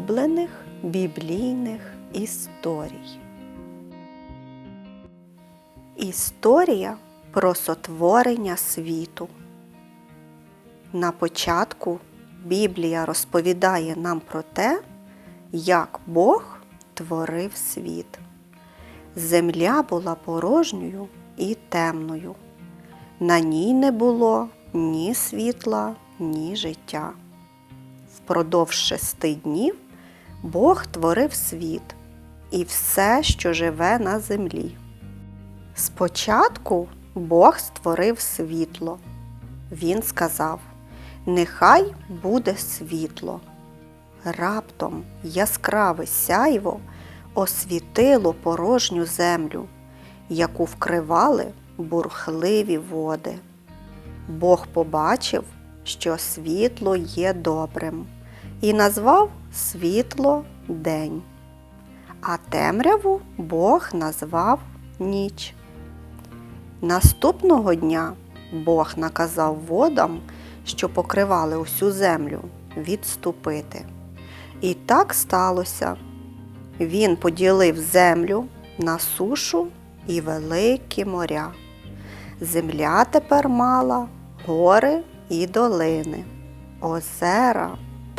100 улюблених біблійних історій. Історія про сотворення світу. На початку Біблія розповідає нам про те, як Бог творив світ. Земля була порожньою і темною. На ній не було ні світла, ні життя. Впродовж шести днів Бог творив світ і все, що живе на землі. Спочатку Бог створив світло. Він сказав: Нехай буде світло. Раптом яскраве сяйво освітило порожню землю, яку вкривали бурхливі води. Бог побачив, що світло є добрим, і назвав світло день. А темряву Бог назвав ніч. Наступного дня Бог наказав водам, що покривали усю землю, відступити. І так сталося. Він поділив землю на сушу і великі моря. Земля тепер мала гори і долини, озера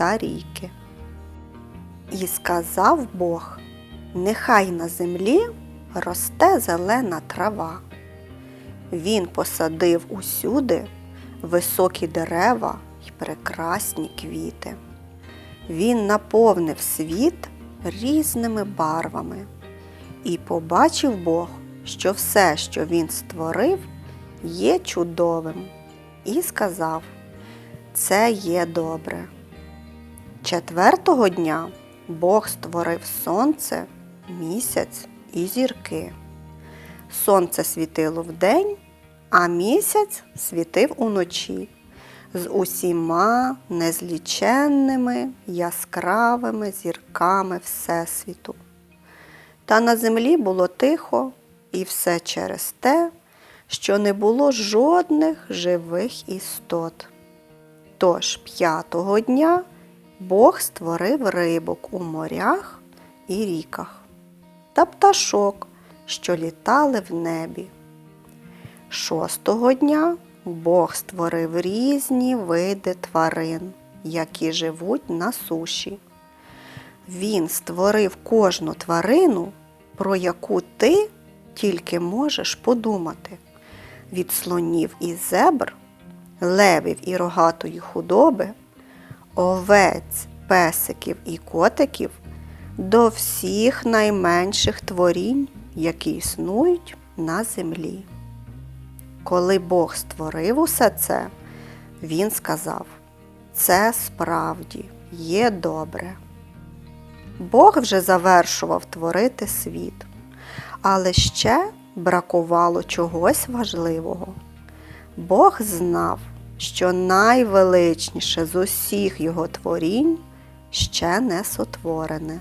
та ріки. І сказав Бог, нехай на землі росте зелена трава. Він посадив усюди високі дерева й прекрасні квіти. Він наповнив світ різними барвами. І побачив Бог, що все, що він створив, є чудовим, і сказав: Це є добре. Четвертого дня Бог створив сонце, місяць і зірки. Сонце світило вдень, а місяць світив уночі з усіма незліченними яскравими зірками Всесвіту. Та на землі було тихо, і все через те, що не було жодних живих істот. Тож п'ятого дня Бог створив рибок у морях і ріках та пташок, що літали в небі. Шостого дня Бог створив різні види тварин, які живуть на суші. Він створив кожну тварину, про яку ти тільки можеш подумати. Від слонів і зебр, левів і рогатої худоби, овець, песиків і котиків до всіх найменших творінь, які існують на землі. Коли Бог створив усе це, Він сказав, це справді є добре. Бог вже завершував творити світ, але ще бракувало чогось важливого. Бог знав, що найвеличніше з усіх його творінь ще не сотворене.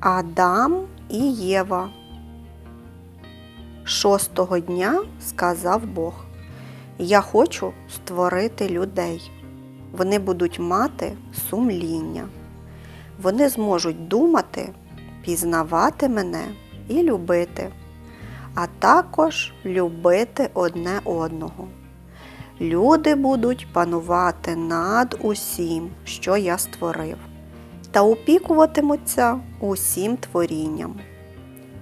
Адам і Єва. Шостого дня сказав Бог: Я хочу створити людей. Вони будуть мати сумління. Вони зможуть думати, пізнавати мене і любити, а також любити одне одного. Люди будуть панувати над усім, що я створив, та опікуватимуться усім творінням.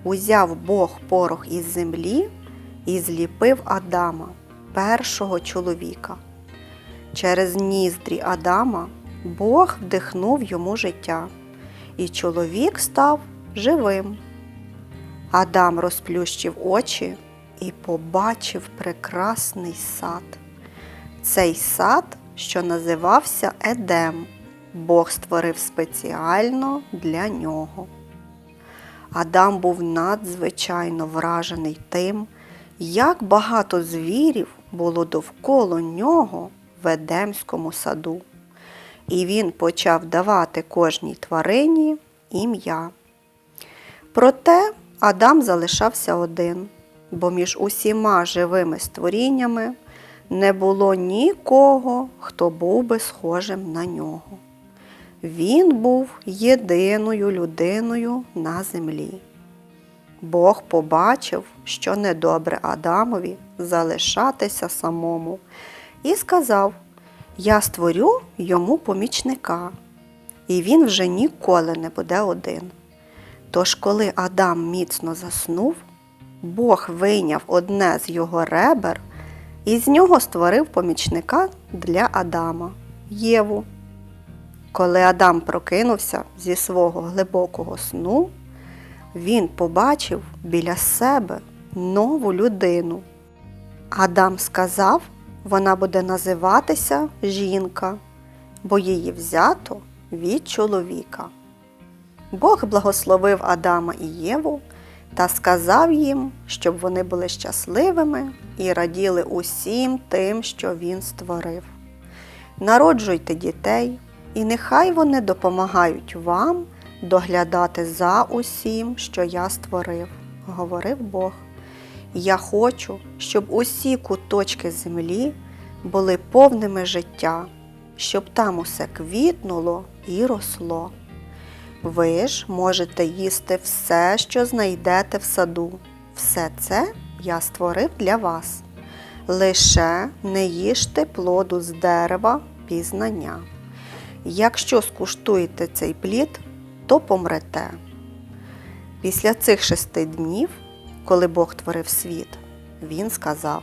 Узяв Бог порох із землі і зліпив Адама, першого чоловіка. Через ніздрі Адама Бог вдихнув йому життя, і чоловік став живим. Адам розплющив очі і побачив прекрасний сад. Цей сад, що називався Едем, Бог створив спеціально для нього. Адам був надзвичайно вражений тим, як багато звірів було довкола нього в Едемському саду. І він почав давати кожній тварині ім'я. Проте Адам залишався один, бо між усіма живими створіннями не було нікого, хто був би схожим на нього. Він був єдиною людиною на землі. Бог побачив, що недобре Адамові залишатися самому, і сказав: Я створю йому помічника, і він вже ніколи не буде один. Тож, коли Адам міцно заснув, Бог вийняв одне з його ребер і з нього створив помічника для Адама Єву. Коли Адам прокинувся зі свого глибокого сну, він побачив біля себе нову людину. Адам сказав, вона буде називатися жінка, бо її взято від чоловіка. Бог благословив Адама і Єву та сказав їм, щоб вони були щасливими і раділи усім тим, що він створив. Народжуйте дітей, і нехай вони допомагають вам доглядати за усім, що я створив, говорив Бог. Я хочу, щоб усі куточки землі були повними життя, щоб там усе квітнуло і росло. Ви ж можете їсти все, що знайдете в саду. Все це я створив для вас. Лише не їжте плоду з дерева пізнання. Якщо скуштуєте цей плід, то помрете. Після цих шести днів, коли Бог творив світ, він сказав: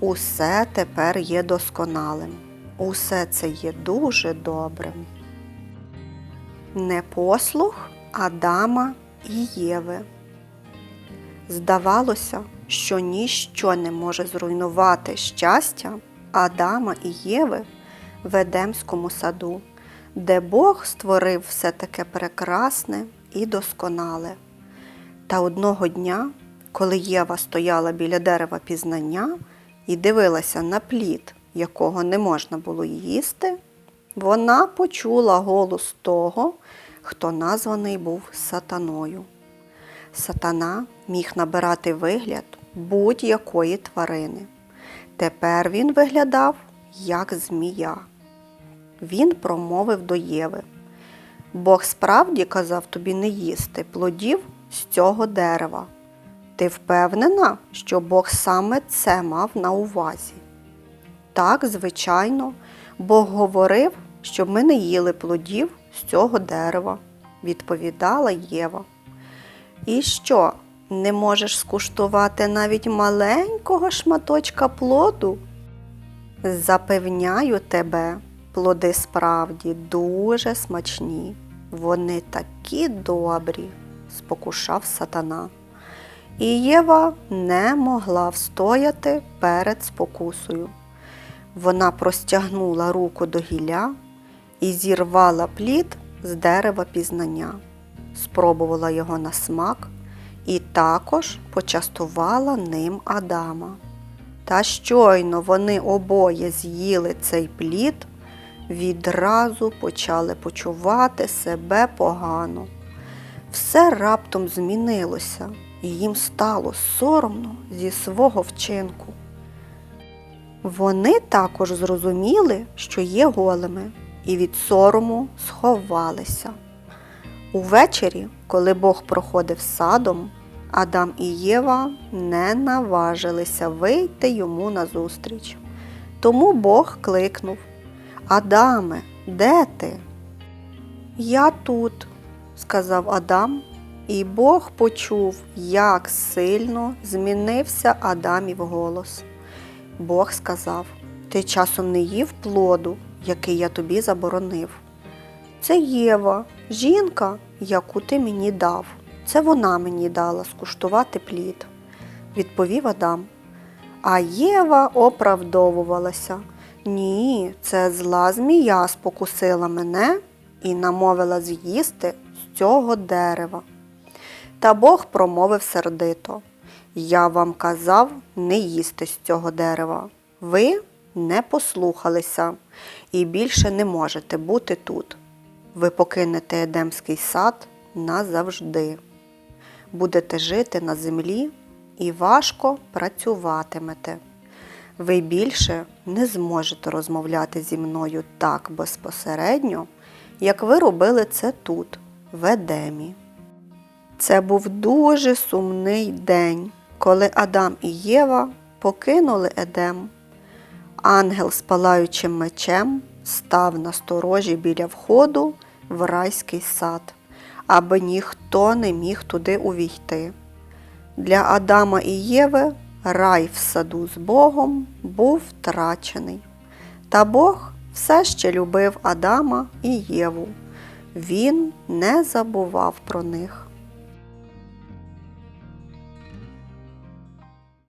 Усе тепер є досконалим, усе це є дуже добрим. Непослух Адама і Єви. Здавалося, що ніщо не може зруйнувати щастя Адама і Єви в Едемському саду, де Бог створив все таке прекрасне і досконале. Та одного дня, коли Єва стояла біля дерева пізнання і дивилася на плід, якого не можна було їсти, вона почула голос того, хто названий був сатаною. Сатана міг набирати вигляд будь-якої тварини. Тепер він виглядав як змія. Він промовив до Єви. Бог справді казав тобі не їсти плодів з цього дерева. Ти впевнена, що Бог саме це мав на увазі? Так, звичайно, Бог говорив, щоб ми не їли плодів з цього дерева, відповідала Єва. І що, не можеш скуштувати навіть маленького шматочка плоду? Запевняю тебе, плоди справді дуже смачні. Вони такі добрі, спокушав сатана. І Єва не могла встояти перед спокусою. Вона простягнула руку до гілля і зірвала плід з дерева пізнання, спробувала його на смак і також почастувала ним Адама. Та щойно вони обоє з'їли цей плід, відразу почали почувати себе погано. Все раптом змінилося, і їм стало соромно зі свого вчинку. Вони також зрозуміли, що є голими, і від сорому сховалися. Увечері, коли Бог проходив садом, Адам і Єва не наважилися вийти йому назустріч. Тому Бог кликнув Адаме, де ти? Я тут, сказав Адам, і Бог почув, як сильно змінився Адамів голос. Бог сказав: Ти часом не їв плоду, який я тобі заборонив. Це Єва, жінка, яку ти мені дав. Це вона мені дала скуштувати плід, відповів Адам. А Єва оправдовувалася. Ні, це зла змія спокусила мене і намовила з'їсти з цього дерева. Та Бог промовив сердито. Я вам казав не їсти з цього дерева. Ви не послухалися і більше не можете бути тут. Ви покинете Едемський сад назавжди. Будете жити на землі і важко працюватимете. Ви більше не зможете розмовляти зі мною так безпосередньо, як ви робили це тут, в Едемі. Це був дуже сумний день, коли Адам і Єва покинули Едем. Ангел з палаючим мечем став на сторожі біля входу в райський сад, аби ніхто не міг туди увійти. Для Адама і Єви рай в саду з Богом був втрачений. Та Бог все ще любив Адама і Єву. Він не забував про них.